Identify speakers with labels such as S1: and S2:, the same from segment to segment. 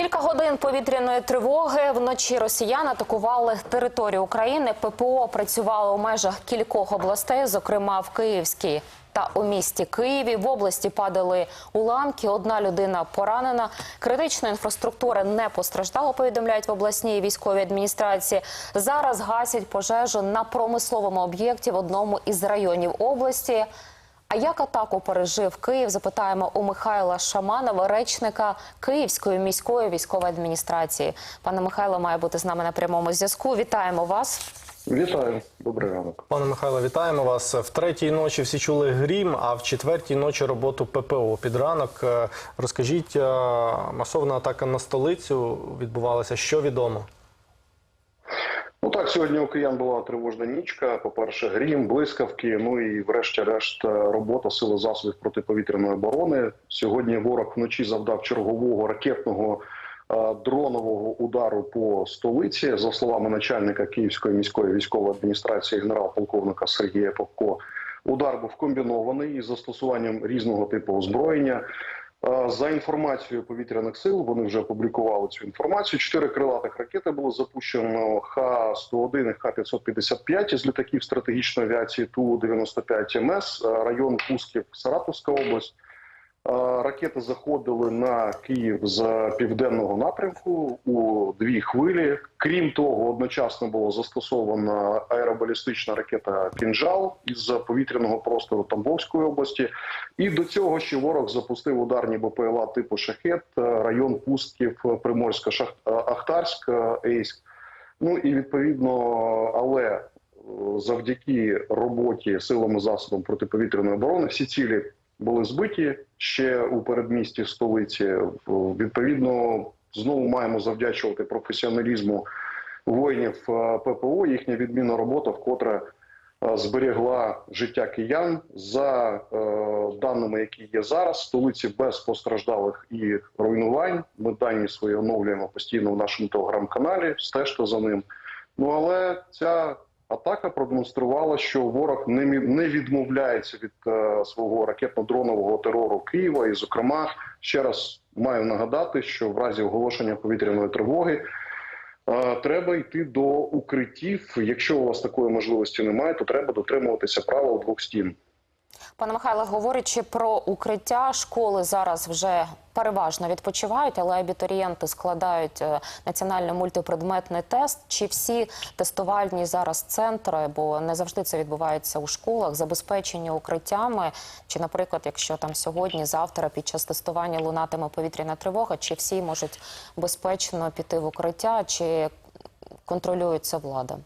S1: Кілька годин повітряної тривоги вночі росіяни атакували територію України. ППО працювало у межах кількох областей, зокрема в Київській та у місті Києві. В області падали уламки. Одна людина поранена. Критична інфраструктура не постраждала. Повідомляють в обласній військовій адміністрації. Зараз гасять пожежу на промисловому об'єкті в одному із районів області. А як атаку пережив Київ? Запитаємо у Михайла Шаманова, речника Київської міської військової адміністрації. Пане Михайло має бути з нами на прямому зв'язку. Вітаємо вас.
S2: Вітаю, добрий ранок.
S3: Пане Михайло, вітаємо вас. В третій ночі всі чули грім, а в четвертій ночі роботу ППО. Під ранок Е, розкажіть, е, масовна атака на столицю відбувалася. Що відомо?
S2: Ну так, сьогодні у киян була тривожна нічка. По-перше, грім, блискавки. Ну і врешті-решт е, робота сили засобів протиповітряної оборони. Сьогодні ворог вночі завдав чергового ракетного е, дронового удару по столиці. За словами начальника Київської міської військової адміністрації генерал-полковника Сергія Попко, удар був комбінований із застосуванням різного типу озброєння. Е, За інформацією повітряних сил, вони вже опублікували цю інформацію. Чотири крилатих ракети було запущено Х-101 і Х-555 із літаків стратегічної авіації Ту-95 МС, е, район Пусків, Саратовська область. Ракети заходили на Київ з південного напрямку у дві хвилі. Крім того, одночасно було застосована аеробалістична ракета «Кінжал» із повітряного простору Тамбовської області. І до цього ще ворог запустив ударні БПЛА типу «Шахет», е, район Пусків, Приморська, е, Ахтарськ, е, Ейськ. Ну і відповідно, але завдяки роботі силами засобам протиповітряної оборони всі цілі були збиті ще у передмісті столиці. Відповідно, знову маємо завдячувати професіоналізму воїнів е, ППО. Їхня відмінна робота вкотре е, зберегла життя киян за е, даними, які є зараз. Столиці без постраждалих і руйнувань. Ми дані свої оновлюємо постійно в нашому телеграм-каналі. Стежте за ним. Ну але ця атака продемонструвала, що ворог не не відмовляється від е, свого ракетно-дронового терору Києва. І, зокрема, ще раз маю нагадати, що в разі оголошення повітряної тривоги. е, Треба йти до укриттів. Якщо у вас такої можливості немає, то треба дотримуватися правил двох стін.
S1: Пане Михайло, говорячи про укриття, школи зараз вже переважно відпочивають, але абітурієнти складають е, національний мультипредметний тест. Чи всі тестувальні зараз центри, бо не завжди це відбувається у школах, забезпечені укриттями? Чи, наприклад, якщо там сьогодні, завтра під час тестування лунатиме повітряна тривога, чи всі можуть безпечно піти в укриття, чи контролюється влада?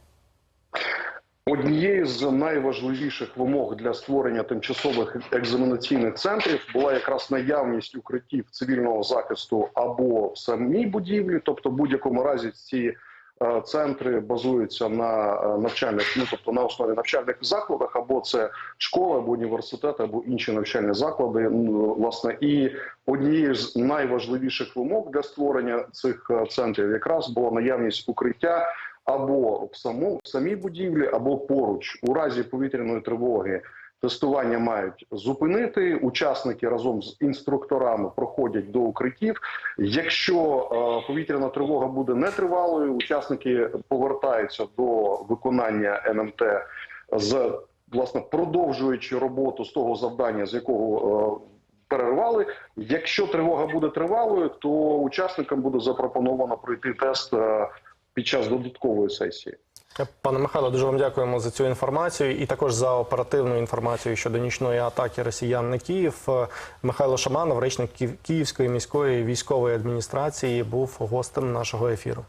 S2: Однією з найважливіших вимог для створення тимчасових екзаменаційних центрів була якраз наявність укриттів цивільного захисту або в самій будівлі, тобто в будь-якому разі ці е, центри базуються на е, навчальних, ну тобто на основі навчальних закладах, або це школа, або університет, або інші навчальні заклади. Власне, і однією з найважливіших вимог для створення цих е, центрів якраз була наявність укриття або в саму в самій будівлі, або поруч у разі повітряної тривоги. Тестування мають зупинити. Учасники разом з інструкторами проходять до укриттів. Якщо е, повітряна тривога буде нетривалою, учасники повертаються до виконання НМТ з власне продовжуючи роботу з того завдання, з якого е, перервали. Якщо тривога буде тривалою, то учасникам буде запропоновано пройти тест е, під час додаткової сесії.
S3: Пане Михайло, дуже вам дякуємо за цю інформацію і також за оперативну інформацію щодо нічної атаки росіян на Київ. Е, Михайло Шаманов, речник Київ- Київської міської військової адміністрації, був гостем нашого ефіру.